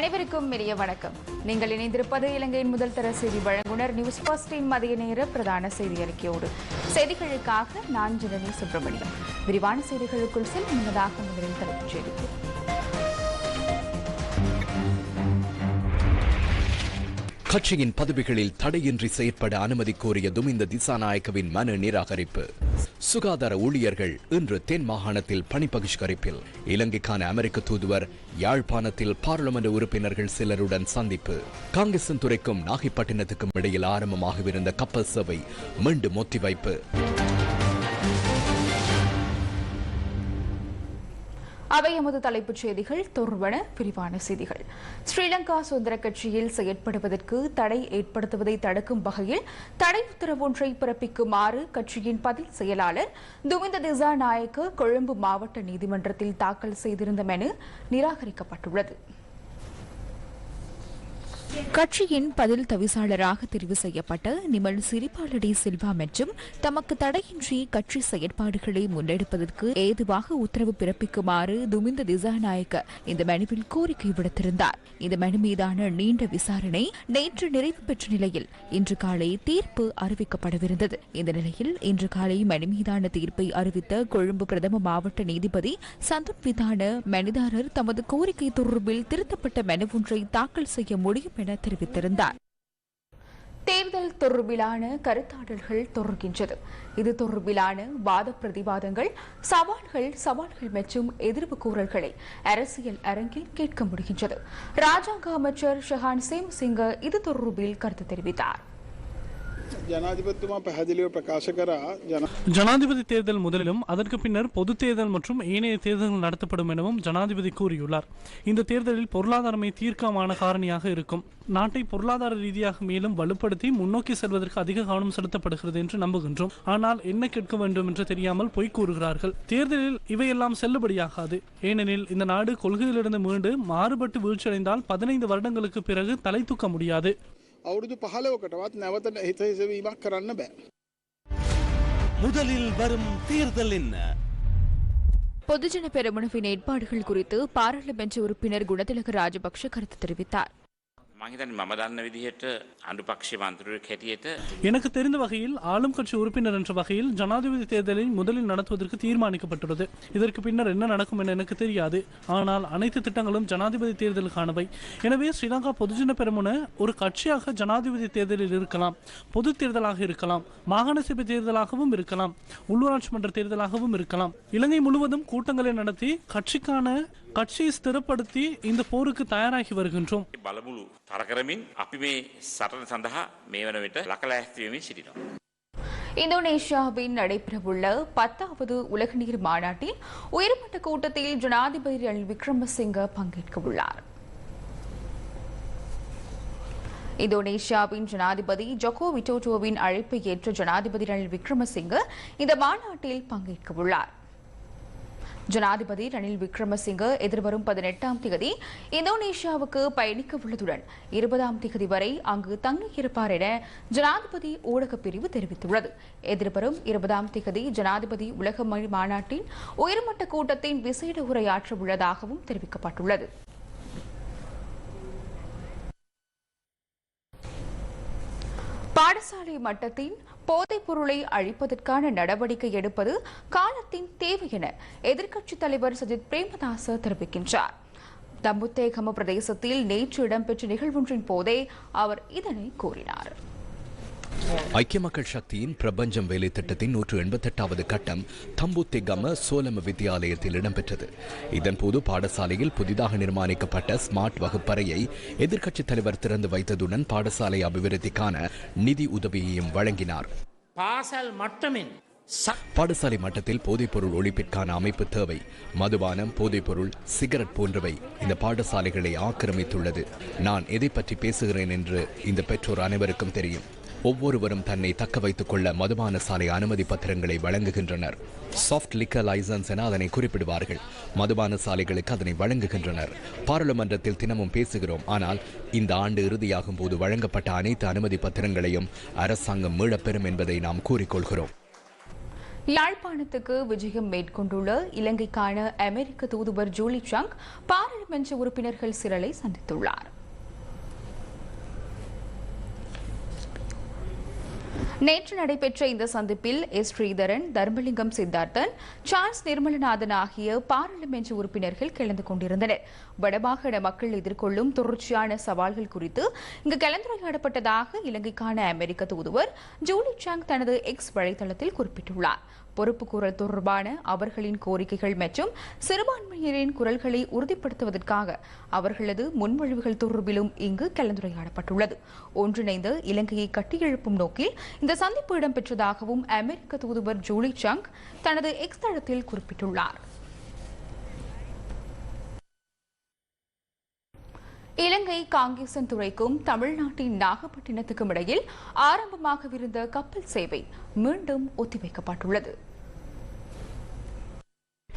அனைவருக்கும் இனிய வணக்கம். நீங்கள் இணைந்திருப்பது இலங்கையின் முதல் தர செய்தி வழங்குனர் நியூஸ் பாஸ்டின் மதிய நேர பிரதான செய்தி அறிக்கையோடு. செய்திகளுக்காக நான் ஜனனி சுப்பிரமணியம். விரிவான செய்திகளுக்குள் செல்லும் முன்னதாக முதலில் தலைப்புச் செய்திகள். கட்சியின் பதவிகளில் தடையின்றி செயற்பட அனுமதி கோரியதும் இந்த திசாநாயக்கவின் மனு நிராகரிப்பு. சுகாதார ஊழியர்கள் இன்று தென் மாகாணத்தில் பணி பகிஷ்கரிப்பில். இலங்கைக்கான அமெரிக்க தூதுவர் யாழ்ப்பாணத்தில் பாராளுமன்ற உறுப்பினர்கள் சிலருடன் சந்திப்பு. காங்கிரசின் துறைக்கும் நாகைப்பட்டினத்துக்கும் இடையில் ஆரம்பமாகவிருந்த கப்பல் சேவை மீண்டும் ஒத்திவைப்பு. அவை எமது தலைப்புச் செய்திகள். தொடர்பன விரிவான செய்திகள். ஸ்ரீலங்கா சுதந்திர கட்சியில் செயற்படுவதற்கு தடை ஏற்படுத்துவதை தடுக்கும் வகையில் தடை உத்தரவு ஒன்றை பிறப்பிக்குமாறு கட்சியின் பதில் செயலாளர் துமிந்த திசா நாயக்க கொழும்பு மாவட்ட நீதிமன்றத்தில் தாக்கல் செய்திருந்த மனு நிராகரிக்கப்பட்டுள்ளது. கட்சியின் பதில் தவிசாளராக தெரிவு செய்யப்பட்ட நிமல் சிரிபாலடி சில்வா மற்றும் தமக்கு தடையின்றி கட்சி செயற்பாடுகளை முன்னெடுப்பதற்கு ஏதுவாக உத்தரவு பிறப்பிக்குமாறு துமிந்த திசாநாயக்க இந்த மனுவில் கோரிக்கை விடுத்திருந்தார். இந்த மனு மீதான நீண்ட விசாரணை நேற்று நிறைவு பெற்ற நிலையில் இன்று காலை தீர்ப்பு அறிவிக்கப்படவிருந்தது. இந்த நிலையில் இன்று காலை மனு மீதான தீர்ப்பை அறிவித்த கொழும்பு பிரதம மாவட்ட நீதிபதி சந்துன் விதான மனுதாரர் தமது கோரிக்கை தொடர்பில் திருத்தப்பட்ட மனு ஒன்றை தாக்கல் செய்ய முடியும் என தெரிவித்திருந்தார். தேர்தல் தொடர்பிலான கருத்தாடல்கள் தொடர்கின்றது. இது தொடர்பிலான வாத பிரதிவாதங்கள் சவால்கள் சவால்கள் மற்றும் எதிர்ப்பு கூறல்களை அரசியல் அரங்கில் கேட்க முடிகின்றது. ராஜாங்க அமைச்சர் ஷஹான் சேம் சிங்க இது தொடர்பில் கருத்து தெரிவித்தார். ஜனாதிபதியுமா பகதிலியோ பிரகாச கரா ஜனாதிபதி தேர்தல் முதலிலும் அதற்கு பின்னர் பொது தேர்தல் மற்றும் ஏனைய தேர்தல்கள் நடத்தப்படும் எனவும் ஜனாதிபதி கூறியுள்ளார். இந்த தேர்தலில் பொருளாதாரமே தீர்க்கமான காரணியாக இருக்கும். நாட்டை பொருளாதார ரீதியாக மேலும் வலுப்படுத்தி முன்னோக்கி செல்வதற்கு அதிக கவனம் செலுத்தப்படுகிறது என்று நம்புகின்றோம். ஆனால் என்ன கேட்க வேண்டும் என்று தெரியாமல் பொய் கூறுகிறார்கள். தேர்தலில் இவையெல்லாம் செல்லுபடியாகாது. ஏனெனில் இந்த நாடு கொள்கையிலிருந்து மீண்டு மாறுபட்டு வீழ்ச்சியடைந்தால் பதினைந்து வருடங்களுக்கு பிறகு தலை தூக்க முடியாது. අවුරුදු පහලෝකටවත් නැවත හිතහිසවීමක් කරන්න බෑ. முதலில் வரும் தேர்தல் என்ன பொதுஜன பெருமனவின் ஏற்பாடுகள் குறித்து பாராளுமன்ற உறுப்பினர் குணதிலக ராஜபக்ஷ கருத்து தெரிவித்தார் எனக்கு தெரிந்த வகையில் ஆளும் கட்சி உறுப்பினர் என்ற வகையில் ஜனாதிபதி தேர்தலை முதலில் நடத்துவதற்கு தீர்மானிக்கப்பட்டுள்ளது. இதற்கு பின்னர் என்ன நடக்கும் என எனக்கு தெரியாது. ஆனால் அனைத்து திட்டங்களும் ஜனாதிபதி தேர்தலுக்கானவை. எனவே ஸ்ரீலங்கா பொதுஜன பெருமுன ஒரு கட்சியாக ஜனாதிபதி தேர்தலில் இருக்கலாம். பொது தேர்தலாக இருக்கலாம். மாகாண சபை தேர்தலாகவும் இருக்கலாம். உள்ளூராட்சி மன்ற தேர்தலாகவும் இருக்கலாம். இலங்கை முழுவதும் கூட்டங்களை நடத்தி கட்சிக்கான கட்சியை ஸ்திரப்படுத்தி இந்த போருக்கு தயாராகி வருகின்றோம். பலமுழு தரகரமின் அப்பிமே சட்டம் சந்தா மேவனவிட்ட லக்கலாயத்தையுமே சிரினோம் இந்தோனேஷியாவில் நடைபெறவுள்ள பத்தாவது உலக நீர் மாநாட்டில் உயர்மட்ட கூட்டத்தில் ஜனாதிபதி ரணில் விக்ரமசிங்க பங்கேற்க உள்ளார். இந்தோனேஷியாவின் ஜனாதிபதி ஜொகோ விட்டோட்டோவின் அழைப்பை ஏற்ற ஜனாதிபதி ரணில் விக்ரமசிங்க இந்த மாநாட்டில் பங்கேற்க உள்ளார். ஜனாதிபதி ரணில் விக்ரமசிங்க எதிர்வரும் பதினெட்டாம் தேதி இந்தோனேஷியாவுக்கு பயணிக்க உள்ளதுடன் இருபதாம் தேதி வரை அங்கு தங்கியிருப்பார் என ஜனாதிபதி ஊடகப் பிரிவு தெரிவித்துள்ளது. எதிர்வரும் இருபதாம் தேதி ஜனாதிபதி உலக மொழி மாநாட்டின் உயர்மட்ட கூட்டத்தின் விசேட உரையாற்ற உள்ளதாகவும் தெரிவிக்கப்பட்டுள்ளது. பாடசாலை மட்டத்தின் போதைப் பொருளை அழிப்பதற்கான நடவடிக்கை எடுப்பது காலத்தின் தேவை என எதிர்க்கட்சித் தலைவர் சஜித் பிரேமதாச தெரிவிக்கின்றார். தம்புத்தேகம பிரதேசத்தில் நேற்று இடம்பெற்ற நிகழ்வொன்றின் போதே அவர் இதனை கூறினார். ஐக்கிய மக்கள் சக்தியின் பிரபஞ்சம் வேலை திட்டத்தின் நூற்று எண்பத்தெட்டாவது கட்டம் தம்புத்திகம சோலம வித்தியாலயத்தில் இடம்பெற்றது. இதன்போது பாடசாலையில் புதிதாக நிர்மாணிக்கப்பட்ட ஸ்மார்ட் வகுப்பறையை எதிர்க்கட்சித் தலைவர் திறந்து வைத்ததுடன் பாடசாலை அபிவிருத்திக்கான நிதி உதவியையும் வழங்கினார். பாடசாலை மட்டத்தில் போதைப்பொருள் ஒழிப்பிற்கான அமைப்பு தேவை. மதுபானம் போதைப்பொருள் சிகரெட் போன்றவை இந்த பாடசாலைகளை ஆக்கிரமித்துள்ளது. நான் எதை பற்றி பேசுகிறேன் என்று இந்த பெற்றோர் அனைவருக்கும் தெரியும். ஒவ்வொருவரும் தன்னை தக்க வைத்துக் கொள்ள மதுபான சாலை அனுமதி பத்திரங்களை வழங்குகின்றனர். சாஃப்ட் லிக்கர் லைசன்ஸ் என அதனை குறிப்பிடுவார்கள். மதுபான சாலைகளுக்கு அதனை வழங்குகின்றனர். பாராளுமன்றத்தில் தினமும் பேசுகிறோம். ஆனால் இந்த ஆண்டு இறுதியாகும் போது வழங்கப்பட்ட அனைத்து அனுமதி பத்திரங்களையும் அரசாங்கம் மீளப்பெறும் என்பதை நாம் கூறிக்கொள்கிறோம். யாழ்ப்பாணத்துக்கு விஜயம் மேற்கொண்டுள்ள இலங்கைக்கான அமெரிக்க தூதுவர் ஜூலி சங் பாராளுமன்ற உறுப்பினர்கள் சிறலை சந்தித்துள்ளார். நேற்று நடைபெற்ற இந்த சந்திப்பில் எஸ் ஸ்ரீதரன் தர்மலிங்கம் சித்தார்த்தன் சார்ஸ் நிர்மலநாதன் ஆகிய பாராளுமன்ற உறுப்பினர்கள் கலந்து கொண்டிருந்தனர். வடமாகாண மக்கள் எதிர்கொள்ளும் தொடர்ச்சியான சவால்கள் குறித்து இங்கு கலந்துரையாடப்பட்டதாக இலங்கைக்கான அமெரிக்க தூதுவர் ஜூலி சாங் தனது எக்ஸ் வலைதளத்தில் குறிப்பிட்டுள்ளார். பொறுப்புக்கூறல் தொடர்பான அவர்களின் கோரிக்கைகள் மற்றும் சிறுபான்மையினரின் குரல்களை உறுதிப்படுத்துவதற்காக அவர்களது முன்மொழிவுகள் தொடர்பிலும் இங்கு கலந்துரையாடப்பட்டுள்ளது. ஒன்றிணைந்த இலங்கையை கட்டியெழுப்பும் நோக்கில் இந்த சந்திப்பு இடம்பெற்றதாகவும் அமெரிக்க தூதுவர் ஜூலி சங் தனது எக்ஸ் தளத்தில் குறிப்பிட்டுள்ளார். இலங்கை காங்கேசன் துறைக்கும் தமிழ்நாட்டின் நாகப்பட்டினத்துக்கும் இடையில் ஆரம்பமாகவிருந்த கப்பல் சேவை மீண்டும் ஒத்திவைக்கப்பட்டுள்ளது.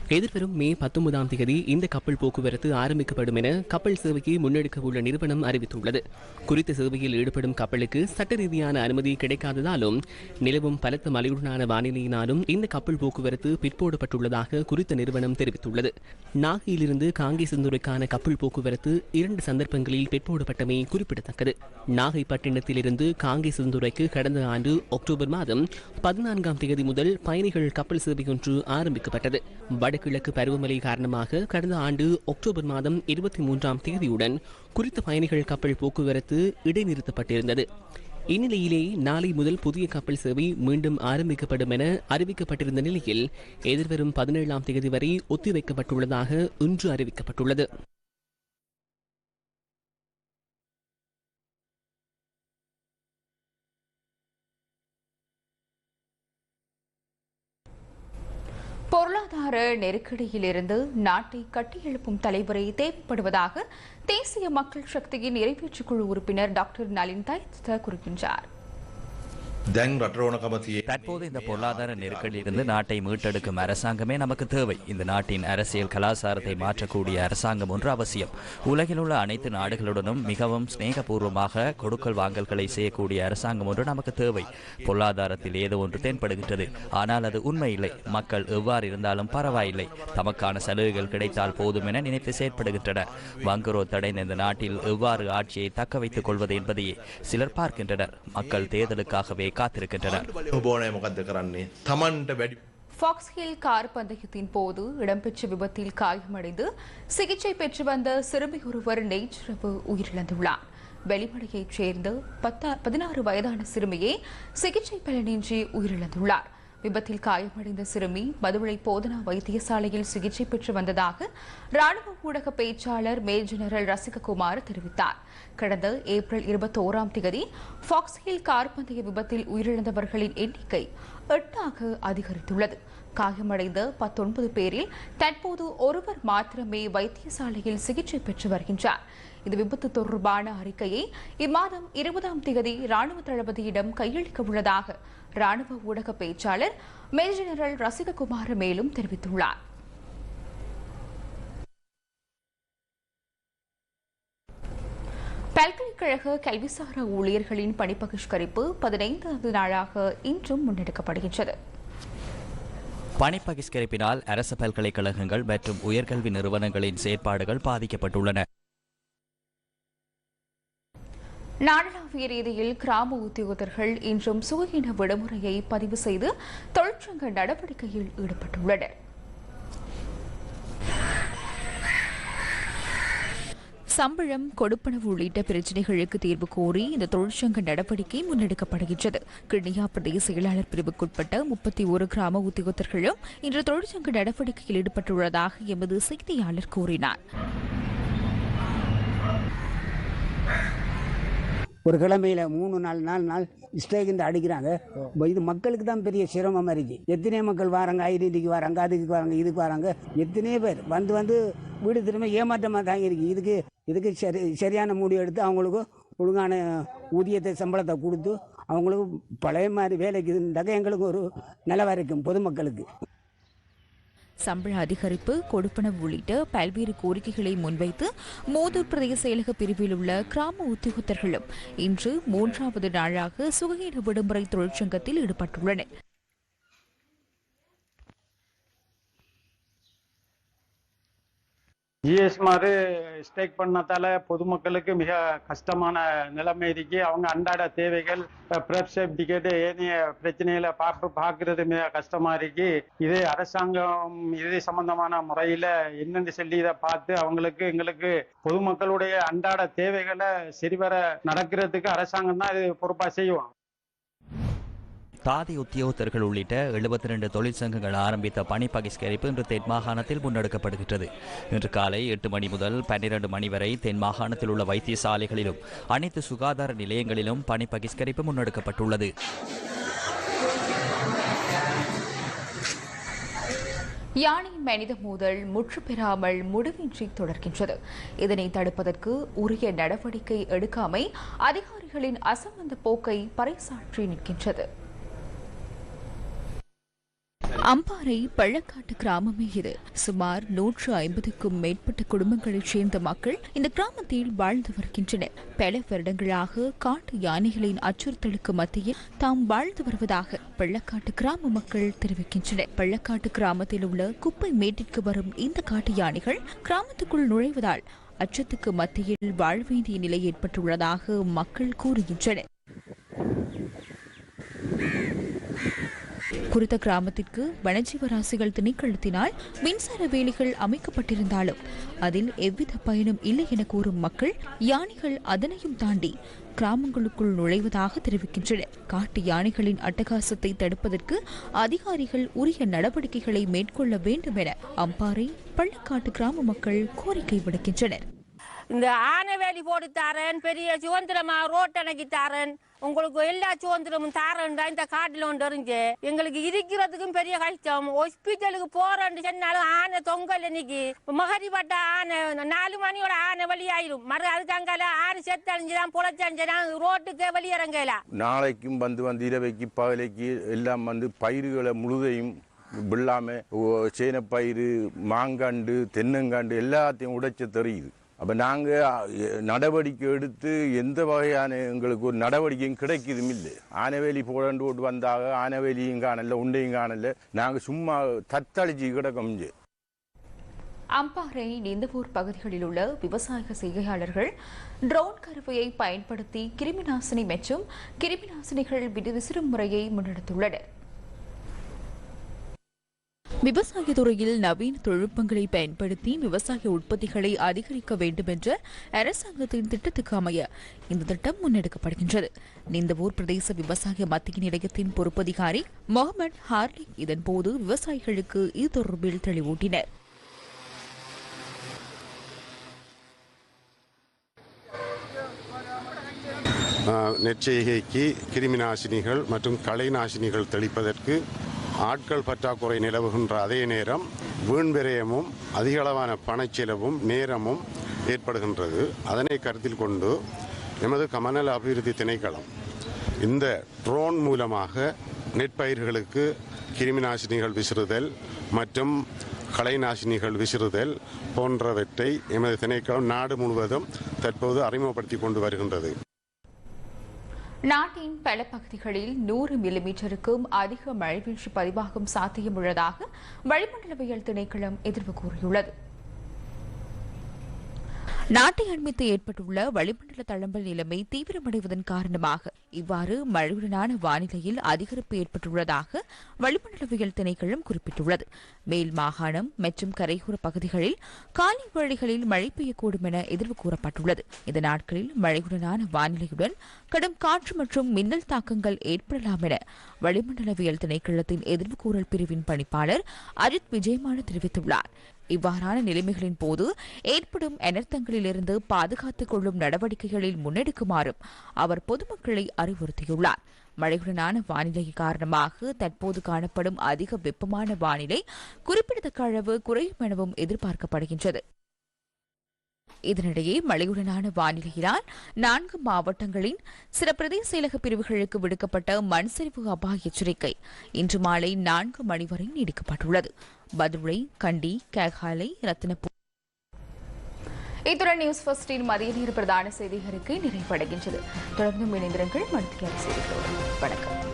எதிர்வரும் மே பத்தொன்பதாம் தேதி இந்த கப்பல் போக்குவரத்து ஆரம்பிக்கப்படும் என கப்பல் சேவையை முன்னெடுக்க உள்ள நிறுவனம் அறிவித்துள்ளது. குறித்த சேவையில் ஈடுபடும் கப்பலுக்கு சட்ட ரீதியான அனுமதி கிடைக்காததாலும் நிலவும் பலத்த மலையுடனான வானிலையினாலும் இந்த கப்பல் போக்குவரத்து பிற்போடப்பட்டுள்ளதாக குறித்த நிறுவனம் தெரிவித்துள்ளது. நாகையிலிருந்து காங்கேசந்துறைக்கான கப்பல் போக்குவரத்து இரண்டு சந்தர்ப்பங்களில் பிற்போடப்பட்டமை குறிப்பிடத்தக்கது. நாகைப்பட்டினத்திலிருந்து காங்கேசந்துறைக்கு கடந்த ஆண்டு அக்டோபர் மாதம் பதினான்காம் தேதி முதல் பயணிகள் கப்பல் சேவை ஒன்று ஆரம்பிக்கப்பட்டது வடகிழக்கு பருவமழை காரணமாக கடந்த ஆண்டு அக்டோபர் மாதம் இருபத்தி மூன்றாம் தேதியுடன் குறித்த பயணிகள் கப்பல் போக்குவரத்து இடைநிறுத்தப்பட்டிருந்தது. இந்நிலையிலே நாளை முதல் புதிய கப்பல் சேவை மீண்டும் ஆரம்பிக்கப்படும் என அறிவிக்கப்பட்டிருந்த நிலையில் எதிர்வரும் பதினேழாம் தேதி வரை ஒத்திவைக்கப்பட்டுள்ளதாக இன்று அறிவிக்கப்பட்டுள்ளது. பொருளாதார நெருக்கடியிலிருந்து நாட்டை கட்டியெழுப்பும் தலைவரை தேவைப்படுவதாக தேசிய மக்கள் சக்தியின் நிறைவேற்றுக் குழு உறுப்பினர் டாக்டர் நளின் தைத்த குறிப்பிட்டார் தற்போது இந்த பொருளாதார நெருக்கடியிலிருந்து நாட்டை மீட்டெடுக்கும் அரசாங்கமே நமக்கு தேவை. இந்த நாட்டின் அரசியல் கலாச்சாரத்தை மாற்றக்கூடிய அரசாங்கம் ஒன்று அவசியம். உலகில் உள்ள அனைத்து நாடுகளுடனும் மிகவும் சிநேகபூர்வமாக கொடுக்கல் வாங்கல்களை செய்யக்கூடிய அரசாங்கம் ஒன்று நமக்கு தேவை. பொருளாதாரத்தில் ஏதோ ஒன்று தென்படுகின்றது. ஆனால் அது உண்மை இல்லை மக்கள் எவ்வாறு இருந்தாலும் பரவாயில்லை. தமக்கான சலுகைகள் கிடைத்தால் போதும் என நினைத்து செயற்படுகின்றனர் வங்குரோத்தடைந்த இந்த நாட்டில் எவ்வாறு ஆட்சியை தக்க வைத்துக் கொள்வது என்பதையே சிலர் பார்க்கின்றனர். மக்கள் தேர்தலுக்காகவே காத்திருக்கின்றனர். ஃபாக்ஸ் ஹில் கார் பந்தயத்தின் போது இடம்பெற்ற விபத்தில் காயமடைந்து சிகிச்சை பெற்று வந்த சிறுமி ஒருவர் நேற்றிரவு உயிரிழந்துள்ளார். வெளிமடையைச் சேர்ந்த பதினாறு வயதான சிறுமியை சிகிச்சை பலனின்றி உயிரிழந்துள்ளார். விபத்தில் காயமடைந்த சிறுமி மதுரை போதனா வைத்தியசாலையில் சிகிச்சை பெற்று வந்ததாக ராணுவ ஊடக பேச்சாளர் மேல் ஜெனரல் ரசிககுமார் தெரிவித்தார். கடந்த ஏப்ரல் இருபத்தோராம் தேதி ஃபாக்ஸ்ஹில் கார் பந்தய விபத்தில் உயிரிழந்தவர்களின் எண்ணிக்கை எட்டாக அதிகரித்துள்ளது. காயமடைந்த பத்தொன்பது பேரில் தற்போது ஒருவர் மாத்திரமே வைத்தியசாலையில் சிகிச்சை பெற்று வருகின்றார். இந்த விபத்து தொடர்பான அறிக்கையை இம்மாதம் இருபதாம் தேதி ராணுவ தளபதியிடம் கையளிக்க உள்ளதாக ராணுவ ஊடக பேச்சாளர் மேஜர் ஜெனரல் ரசிககுமார் மேலும் தெரிவித்துள்ளார். பல்கலைக்கழக கல்விசார ஊழியர்களின் பணி பகிஷ்கரிப்பு பதினைந்தாவது நாளாக இன்றும் முன்னெடுக்கப்படுகின்றது. பணி பகிஷ்கரிப்பினால் அரசு பல்கலைக்கழகங்கள் மற்றும் உயர்கல்வி நிறுவனங்களின் செயற்பாடுகள் பாதிக்கப்பட்டுள்ளன. நாடளாவிய ரீதியில் கிராம உத்தியோகத்தர்கள் இன்றும் சுகீன விடுமுறையை பதிவு செய்து தொழிற்சங்க நடவடிக்கையில் ஈடுபட்டுள்ளனர். சம்பளம் கொடுப்பனவு உள்ளிட்ட பிரச்சினைகளுக்கு தீர்வு கோரி இந்த தொழிற்சங்க நடவடிக்கை முன்னெடுக்கப்படுகின்றது. கிண்ணியா பிரதேச செயலாளர் பிரிவுக்குட்பட்ட முப்பத்தி ஒரு கிராம உத்தியோகத்தர்களும் இன்று தொழிற்சங்க நடவடிக்கையில் ஈடுபட்டுள்ளதாக எமது செய்தியாளர் கூறினார். ஒரு கிழமையில் மூணு நாலு நாலு நாள் ஸ்டேக்குன்னு அடிக்கிறாங்க. இது மக்களுக்கு தான் பெரிய சிரமமாக இருக்குது எத்தனை மக்கள் வராங்க ஐடென்டிக்கு வராங்க அதுக்கு வராங்க இதுக்கு வராங்க. எத்தனையோ பேர் வந்து வந்து வீடு திரும்ப ஏமாற்றமாக தாங்கி இருக்குது இதுக்கு இதுக்கு சரி சரியான முடிவு எடுத்து அவங்களுக்கு ஒழுங்கான ஊதியத்தை சம்பளத்தை கொடுத்து அவங்களுக்கு பழைய மாதிரி வேலைக்கு இருந்தாக்க எங்களுக்கு ஒரு நிலவரைக்கும் இருக்கும் பொதுமக்களுக்கு. சம்பள அதிகரிப்பு கொடுப்பனவு உள்ளிட்ட பல்வேறு கோரிக்கைகளை முன்வைத்து மோதூர் பிரதேச செயலக பிரிவில் உள்ள கிராம உத்தியோகத்தர்களும் இன்று மூன்றாவது நாளாக சுகீன விடுமுறை தொழிற்சங்கத்தில் ஈடுபட்டுள்ளனர். ஜிஎஸ் மாதிரி ஸ்டேக் பண்ணதால பொதுமக்களுக்கு மிக கஷ்டமான நிலைமை இருக்கு. அவங்க அன்றாட தேவைகள் பிரப்சேப் சர்டிஃபிகேட் ஏனைய பிரச்சனைகளை பார்ப்பு பார்க்கறது மிக கஷ்டமா இருக்கு. இது அரசாங்கம் இது சம்பந்தமான முறையில என்னென்னு சொல்லி இதை பார்த்து அவங்களுக்கு எங்களுக்கு பொதுமக்களுடைய அன்றாட தேவைகளை சரிவர நடக்கிறதுக்கு அரசாங்கம் தான் இது பொறுப்பா செய்வோம் தாதி உத்தியோகத்தர்கள் உள்ளிட்ட எழுபத்தி ரெண்டு தொழிற்சங்கங்கள் ஆரம்பித்த பணி பகிஷ்கரிப்பு இன்று தென் மாகாணத்தில் முன்னெடுக்கப்படுகின்றது. இன்று காலை எட்டு மணி முதல் பன்னிரண்டு மணி வரை தென் மாகாணத்தில் உள்ள வைத்தியசாலைகளிலும் அனைத்து சுகாதார நிலையங்களிலும் பணி பகிஷ்கரிப்பு முன்னெடுக்கப்பட்டுள்ளது. யானையின் மனித மோதல் முற்று பெறாமல் முடிவின்றி தொடர்கின்றது. இதனை தடுப்பதற்கு உரிய நடவடிக்கை எடுக்காமை அதிகாரிகளின் அசம்பந்த போக்கை பறைசாற்றி நிற்கின்றது. அம்பாறை பள்ளக்காட்டு கிராமமே இது. சுமார் நூற்று ஐம்பதுக்கும் மேற்பட்ட குடும்பங்களைச் சேர்ந்த மக்கள் இந்த கிராமத்தில் வாழ்ந்து வருகின்றனர். பல வருடங்களாக காட்டு யானைகளின் அச்சுறுத்தலுக்கு மத்தியில் தாம் வாழ்ந்து வருவதாக பள்ளக்காட்டு கிராம மக்கள் தெரிவிக்கின்றனர். பள்ளக்காட்டு கிராமத்தில் உள்ள குப்பை மேட்டிற்கு வரும் இந்த காட்டு யானைகள் கிராமத்துக்குள் நுழைவதால் அச்சத்துக்கு மத்தியில் வாழ வேண்டிய நிலை ஏற்பட்டுள்ளதாக மக்கள் கூறுகின்றனர். குறித்த கிராமத்திற்கு வனஜீவராசிகள் திணைக்களத்தினால் மின்சார வேலிகள் அமைக்கப்பட்டிருந்தாலும் அதில் எவ்வித பயனும் இல்லை என கூறும் மக்கள் யானைகள் அதனையும் தாண்டி கிராமங்களுக்குள் நுழைவதாக தெரிவிக்கின்றனர். காட்டு யானைகளின் அட்டகாசத்தை தடுப்பதற்கு அதிகாரிகள் உரிய நடவடிக்கைகளை மேற்கொள்ள வேண்டும் என அம்பாறை பள்ளக்காட்டு கிராம மக்கள் கோரிக்கை விடுக்கின்றனர். இந்த ஆனவேலி போட்டு தாரேன் பெரிய சுதந்திரமா ரோட்டணைக்கு தாரேன். உங்களுக்கு எல்லா சுதந்திரமும் தாரேன்டா இந்த காட்டில் ஒன்று எறிஞ்சு எங்களுக்கு இருக்கிறதுக்கும் பெரிய கஷ்டம். ஹாஸ்பிட்டலுக்கு போறேன்னு சொன்னாலும் ஆனை தொங்கல் இன்னைக்கு. மகரிப்பட்ட ஆனை நாலு மணியோட ஆனை வெளியாயிரும். மறு அதுக்கு அங்கால ஆறு செத்தழிஞ்சுதான் புழைச்சழிஞ்சுதான் ரோட்டுக்கே வெளியிறங்கல நாளைக்கும் வந்து வந்து இரவைக்கு பகலைக்கு எல்லாம் வந்து பயிர்களை முழுதையும் வெள்ளாமை சேனப்பயிறு மாங்காண்டு தென்னங்காண்டு எல்லாத்தையும் உடைச்சு தெரியுது. அப்போ நாங்கள் நடவடிக்கை எடுத்து எந்த வகையான எங்களுக்கு ஒரு நடவடிக்கையும் கிடைக்கிதும் இல்லை. ஆனவேலி போடண்டு விட்டு வந்தாக ஆனவேலியும் காணல உண்டையும் காணல. நாங்கள் சும்மா தத்தளிச்சு கிடக்கோம் அம்பாறை நிந்தவூர் பகுதிகளில் உள்ள விவசாய செய்கையாளர்கள் ட்ரோன் கருவியை பயன்படுத்தி கிருமிநாசினி மற்றும் கிருமிநாசினிகள் விசிறும் முறையை முன்னெடுத்துள்ளனர். விவசாய துறையில் நவீன தொழில்நுட்பங்களை பயன்படுத்தி விவசாய உற்பத்திகளை அதிகரிக்க வேண்டும் என்ற அரசாங்கத்தின் திட்டத்துக்கு அமைய இந்த திட்டம் முன்னெடுக்கப்படுகின்றது. நிந்தவூர் பிரதேச விவசாய மத்திய நிலையத்தின் பொறுப்பதிகாரி முகமது ஹார்லி இதன்போது விவசாயிகளுக்கு இது தொடர்பில் தெளிவூட்டினர். நெற்செய்கைக்கு கிருமிநாசினிகள் மற்றும் களைநாசினிகள் தெளிப்பதற்கு ஆட்கள் பற்றாக்குறை நிலவுகின்ற அதே நேரம் வீண் விரயமும் அதிகளவான பணச்செலவும் நேரமும் ஏற்படுகின்றது. அதனை கருத்தில் கொண்டு எமது கமநல அபிவிருத்தி திணைக்களம் இந்த ட்ரோன் மூலமாக நெற்பயிர்களுக்கு கிருமி நாசினிகள் விசிறுதல் மற்றும் களைநாசினிகள் விசிறுதல் போன்றவற்றை எமது திணைக்களம் நாடு முழுவதும் தற்போது அறிமுகப்படுத்தி கொண்டு வருகின்றது. நாட்டின் பல பகுதிகளில் நூறு மில்லிமீட்டருக்கும் அதிக மழை வீழ்ச்சி பதிவாகும் சாத்தியம் உள்ளதாக வளிமண்டலவியல் திணைக்களம் எதிர்வு கூறியுள்ளது. நாட்டை அண்மித்து ஏற்பட்டுள்ள வளிமண்டல தளம்பல் நிலைமை தீவிரமடைவதன் காரணமாக இவ்வாறு மழையுடனான வானிலையில் அதிகரிப்பு ஏற்பட்டுள்ளதாக வளிமண்டலவியல் திணைக்களம் குறிப்பிட்டுள்ளது. மேல் மாகாணம் மற்றும் கரையோர பகுதிகளில் காலை வழிகளில் மழை பெய்யக்கூடும் என எதிர்வு கூறப்பட்டுள்ளது. இந்த நாட்களில் மழையுடனான வானிலையுடன் கடும் காற்று மற்றும் மின்னல் தாக்கங்கள் ஏற்படலாம் என வளிமண்டலவியல் திணைக்களத்தின் எதிர்வு கூறல் பிரிவின் பணிப்பாளர் அஜித் விஜயமான தெரிவித்துள்ளார். இவ்வாறான நிலைமைகளின் போது ஏற்படும் அனர்த்தங்களிலிருந்து பாதுகாத்துக் கொள்ளும் நடவடிக்கைகளில் முன்னெடுக்குமாறும் அவர் பொதுமக்களை அறிவுறுத்தியுள்ளார். மழையுடனான வானிலை காரணமாக தற்போது காணப்படும் அதிக வெப்பமான வானிலை குறிப்பிடத்தக்க அளவு குறையும் எனவும் எதிர்பார்க்கப்படுகின்றது. இதனிடையே மழையுடனான வானிலையினால் நான்கு மாவட்டங்களின் சில பிரதேச செயலக பிரிவுகளுக்கு விடுக்கப்பட்ட மண் சரிவு அபாய எச்சரிக்கை இன்று மாலை நான்கு மணி வரை நீடிக்கப்பட்டுள்ளது. பதுளை கண்டி கேகாலை ரத்தினபூர் இத்துடன் நியூஸ் ஃபர்ஸ்டின் மதிய நேர பிரதான செய்திகளுக்கு நிறைவடைகின்றது. தொடர்ந்து இணைந்திருங்கள் மத்திய செய்திகளோடு வணக்கம்.